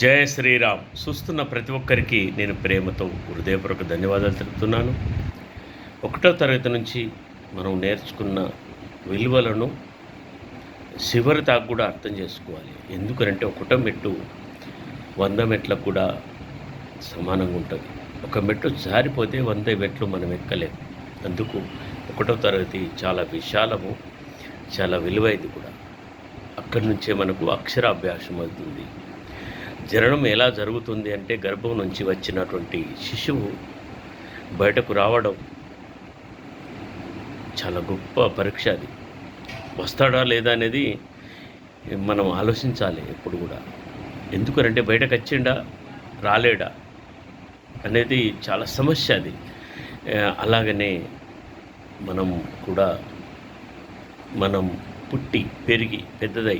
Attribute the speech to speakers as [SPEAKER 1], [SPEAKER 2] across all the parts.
[SPEAKER 1] జయ శ్రీరామ్. చూస్తున్న ప్రతి ఒక్కరికి నేను ప్రేమతో హృదయపూర్వక ధన్యవాదాలు తెలుపుతున్నాను. ఒకటో తరగతి నుంచి మనం నేర్చుకున్న విలువలను చివరి దాకా కూడా అర్థం చేసుకోవాలి. ఎందుకంటే ఒకటో మెట్టు వంద మెట్లకు కూడా సమానంగా ఉంటుంది. ఒక మెట్టు జారిపోతే వంద మెట్లు మనం ఎక్కలేము. అందుకు ఒకటో తరగతి చాలా విశాలము చాలా విలువైంది కూడా. అక్కడి నుంచే మనకు అక్షరాభ్యాసం అవుతుంది. జననం ఎలా జరుగుతుంది అంటే గర్భం నుంచి వచ్చినటువంటి శిశువు బయటకు రావడం చాలా గొప్ప పరీక్ష అది. వస్తాడా లేదా అనేది మనం ఆలోచించాలి ఎప్పుడు కూడా. ఎందుకనంటే బయటకు వచ్చిండా రాలేడా అనేది చాలా సమస్య అది. అలాగనే మనం కూడా మనం పుట్టి పెరిగి పెద్దదై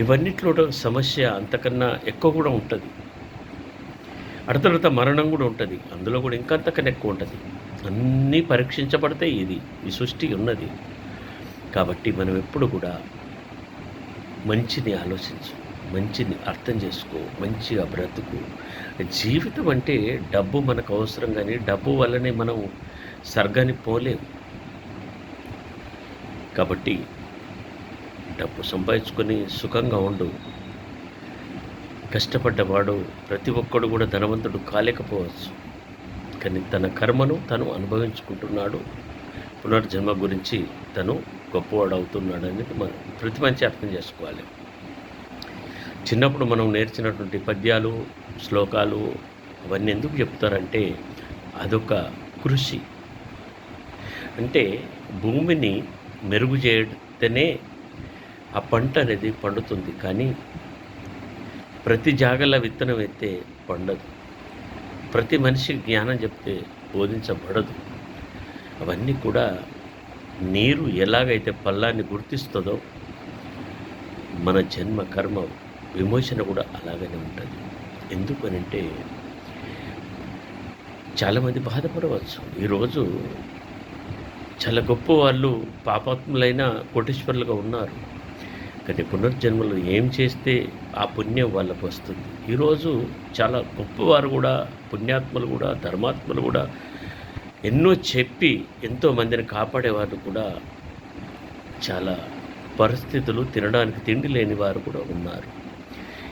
[SPEAKER 1] ఇవన్నిట్లో సమస్య అంతకన్నా ఎక్కువ కూడా ఉంటుంది. అడతడత మరణం కూడా ఉంటుంది. అందులో కూడా ఇంకా అంతకన్నా ఎక్కువ ఉంటుంది. అన్నీ పరీక్షించబడితే ఇది ఈ సృష్టి ఉన్నది. కాబట్టి మనం ఎప్పుడు కూడా మంచిని ఆలోచించు మంచిని అర్థం చేసుకో మంచిగా బ్రతుకు. జీవితం అంటే డబ్బు మనకు అవసరం కానీ డబ్బు వల్లనే మనం స్వర్గానికి పోలేము. కాబట్టి డబ్బు సంపాదించుకొని సుఖంగా ఉండు. కష్టపడ్డవాడు ప్రతి ఒక్కడు కూడా ధనవంతుడు కాలేకపోవచ్చు. కానీ తన కర్మను తను అనుభవించుకుంటున్నాడు. పునర్జన్మ గురించి తను గొప్పవాడు అవుతున్నాడు అనేది మనం ప్రతి మంచి అర్థం చేసుకోవాలి. చిన్నప్పుడు మనం నేర్చినటువంటి పద్యాలు శ్లోకాలు అవన్నీ ఎందుకు చెప్తారంటే అదొక కృషి. అంటే భూమిని మెరుగు చేయతేనే ఆ పంట అనేది పండుతుంది కానీ ప్రతి జాగల విత్తనం అయితే పండదు. ప్రతి మనిషి జ్ఞానం చెప్తే బోధించబడదు. అవన్నీ కూడా నీరు ఎలాగైతే పల్లాన్ని గుర్తిస్తుందో మన జన్మ కర్మ విమోచన కూడా అలాగనే ఉంటుంది. ఎందుకనంటే చాలామంది బాధపడవచ్చు. ఈరోజు చాలా గొప్ప వాళ్ళు పాపాత్ములైన కోటీశ్వరులుగా ఉన్నారు. కానీ పునర్జన్మలు ఏం చేస్తే ఆ పుణ్యం వాళ్ళకు వస్తుంది. ఈరోజు చాలా గొప్పవారు కూడా పుణ్యాత్మలు కూడా ధర్మాత్మలు కూడా ఎన్నో చెప్పి ఎంతో మందిని కాపాడేవారు కూడా చాలా పరిస్థితులు తినడానికి తిండి లేని వారు కూడా ఉన్నారు.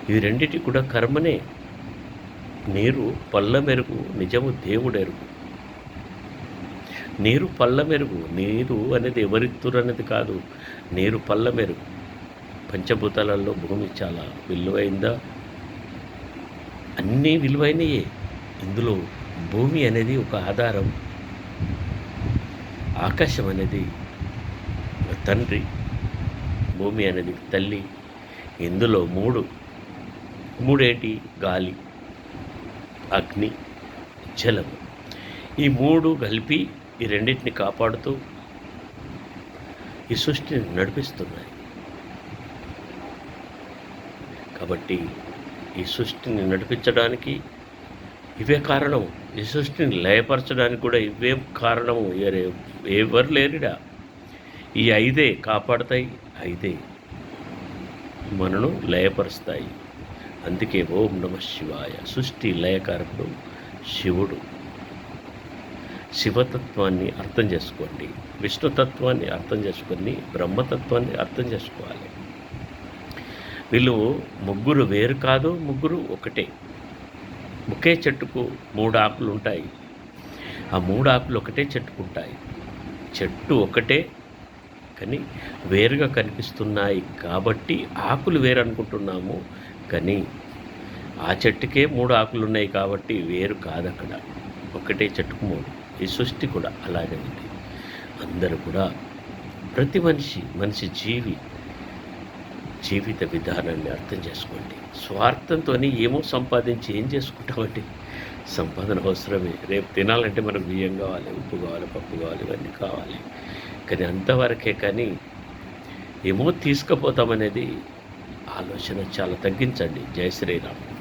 [SPEAKER 1] ఇవి రెండిటి కూడా కర్మనే. నీరు పళ్ళ మెరుగు నిజము దేవుడెరుగు. నీరు పళ్ళ మెరుగు నీరు అనేది ఎవరిత్తురు అనేది కాదు. నీరు పళ్ళ మెరుగు. పంచభూతాలలో భూమి చాలా విలువైందా? అన్నీ విలువైనయే. ఇందులో భూమి అనేది ఒక ఆధారం. ఆకాశం అనేది తండ్రి. భూమి అనేది తల్లి. ఇందులో మూడు. మూడేటి? గాలి అగ్ని జలం. ఈ మూడు కలిపి ఈ రెండింటిని కాపాడుతూ ఈ సృష్టిని నడిపిస్తున్నాయి. కాబట్టి ఈ సృష్టిని నడిపించడానికి ఇవే కారణం. ఈ సృష్టిని లయపరచడానికి కూడా ఇవే కారణము ఎవరు లేరుడా? ఈ ఐదే కాపాడతాయి ఐదే మనను లయపరుస్తాయి. అందుకే ఓం నమ శివాయ. సృష్టి లయకారకుడు శివుడు. శివతత్వాన్ని అర్థం చేసుకోండి. విష్ణుతత్వాన్ని అర్థం చేసుకొని బ్రహ్మతత్వాన్ని అర్థం చేసుకోవాలి. వీళ్ళు ముగ్గురు వేరు కాదు ముగ్గురు ఒకటే. ఒకే చెట్టుకు మూడు ఆకులు ఉంటాయి. ఆ మూడు ఆకులు ఒకటే చెట్టుకు ఉంటాయి. చెట్టు ఒకటే కానీ వేరుగా కనిపిస్తున్నాయి. కాబట్టి ఆకులు వేరు అనుకుంటున్నాము కానీ ఆ చెట్టుకే మూడు ఆకులు ఉన్నాయి కాబట్టి వేరు కాదు అక్కడ ఒకటే చెట్టుకు మూడు. ఈ సృష్టి కూడా అలాగే ఉంది. అందరూ కూడా ప్రతి మనిషి మనిషి జీవి జీవిత విధానాన్ని అర్థం చేసుకోండి. స్వార్థంతో ఏమో సంపాదించి ఏం చేసుకుంటామండి? సంపాదన అవసరమే. రేపు తినాలంటే మనకు బియ్యం కావాలి ఉప్పు కావాలి పప్పు కావాలి ఇవన్నీ కావాలి. కానీ అంతవరకే కానీ ఏమో తీసుకుపోతామనేది ఆలోచన చాలా తగ్గించండి. జయ శ్రీరామ్.